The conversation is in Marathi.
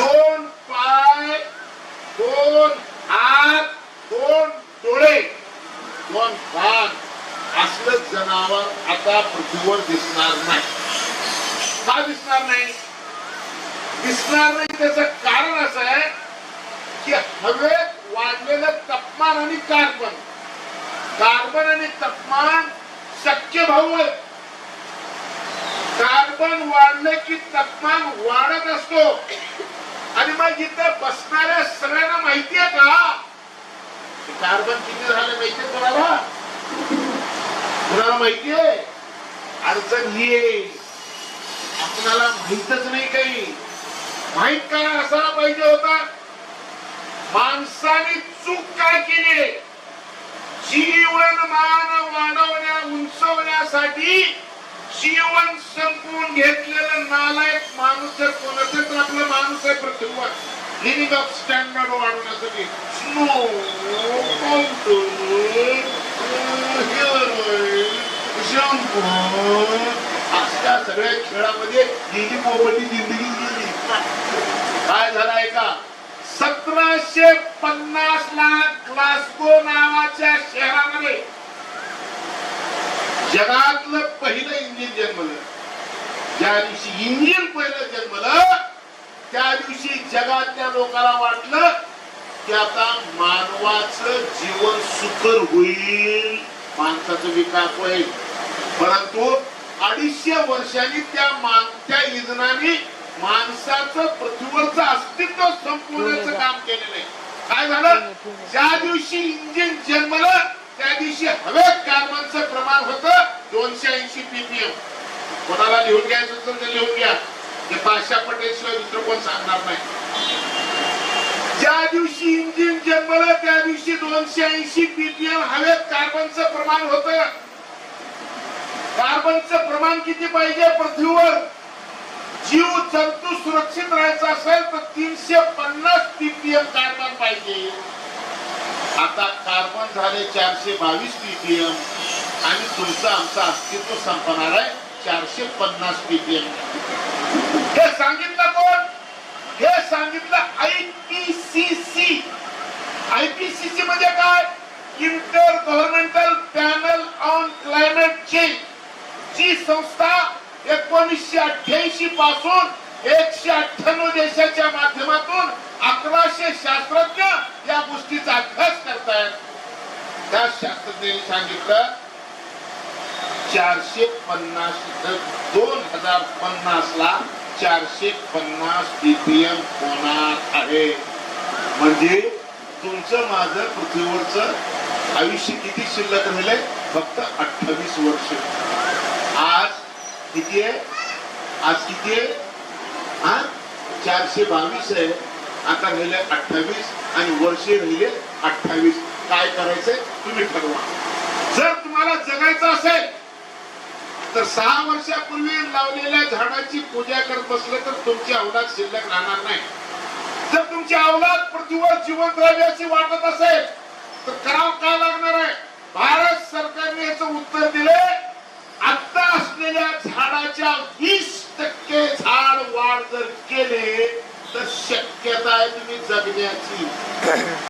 दोन पाय दोन हात दोन डोळे. दोन कान असलं जनावर आता पृथ्वीवर दिसणार नाही. का दिसणार नाही? दिसणार नाही त्याच कारण असं आहे की हवेत वाढलेलं तापमान आणि कार्बन. कार्बन आणि तापमान शक्य भाऊ आहे. कार्बन वाढले की तापमान वाढत असतो. आणि मग इथं बसणाऱ्या सगळ्यांना माहितीये का? कार्बन किती झालं माहितीये कोणाला? कोणाला माहितीये अडचण ही आहे. आपणाला माहितच नाही काही. माहीत काय असायला पाहिजे होता. माणसाने चूक काय केली जीवनमान वाढवण्या उंचवण्यासाठी जीवन संपवून घेतलं नालायक माणूस जर कोणाचं तर आपला माणूस आहे पृथ्वीवर. लिव्हिंग ऑफ स्टँडर्ड वाढवण्यासाठी स्नो शॅम्पू अशा सगळ्या खेळामध्ये गेली मोबडी जिंदगी गेली काय झालं का सतराशे पन्नास ला ग्लास्को नावाच्या शहरामध्ये जगातलं पहिलं इंजिन जन्मलं ज्या दिवशी इंडियन पहिलं जन्मलं त्या दिवशी जगातल्या लोकांना वाटलं की आता मानवाचं जीवन सुखर होईल माणसाचा विकास होईल. परंतु अडीचशे वर्षांनी त्या मान त्या इंधनाने माणसाचं पृथ्वीवरचं अस्तित्व संपवण्याचं काम केलेलं आहे. काय झालं? ज्या दिवशी इंजिन जन्मलं त्या दिवशी हवेत कार्बनचं प्रमाण होतं दोनशे ऐंशी पीपीएम कोणाला लिहून घ्यायचं असेल तर लिहून घ्या. हे पाचशा पटेल शिवाय दुसरं कोण सांगणार नाही. ज्या दिवशी इंजिन जन्मलं त्या दिवशी दोनशे ऐंशी पीपीएम हवेत कार्बनचं प्रमाण होत. कार्बनचं प्रमाण किती पाहिजे? पृथ्वीवर जीव जंतू सुरक्षित राहायचा असेल तर तीनशे पन्नास पीपीएम कार्बन पाहिजे. आता कार्बन झाले चारशे बावीस पीपीएम आणि तुमचं आमचं अस्तित्व संपणार आहे. चारशे पन्नास पीपीएम हे सांगितलं कोण? हे सांगितलं I P C C I P C C म्हणजे काय? Intergovernmental panel on climate change जी संस्था एकोणीसशे अठ्ठ्याऐंशी पासून एकशे अठ्ठ्याण्णव देशाच्या माध्यमातून अकराशे शास्त्रज्ञ या गोष्टीचा अभ्यास करतायत. त्या शास्त्रज्ञांनी सांगितलं चारशे पन्नास दोन हजार पन्नास ला चारशे पन्नास पीपीएम होणार आहे. म्हणजे तुमचं माझं पृथ्वीवरचं आयुष्य किती शिल्लक राहिले? फक्त अठ्ठावीस वर्ष. आज किती आहे? आज किती आहे? हा? चारशे बावीस आहे. आता राहिले अठ्ठावीस आणि वर्षे राहिले अठ्ठावीस. काय करायचंय? तुम्ही ठरवा. जर तुम्हाला जगायचं असेल तर सहा वर्षापूर्वी लावलेल्या झाडाची पूजा करत बसले तर तुमची अवलाद शिल्लक राहणार नाही. जर तुमची अवलाद पृथ्वीवर जिवंत राहावी अशी वाटत असेल तर करावं काय लागणार आहे? भारत सरकारने याच उत्तर दिले. आता असलेल्या झाडाच्या वीस टक्के झाड वाढ जर केले तर शक्यता आहे तुम्ही जगण्याची.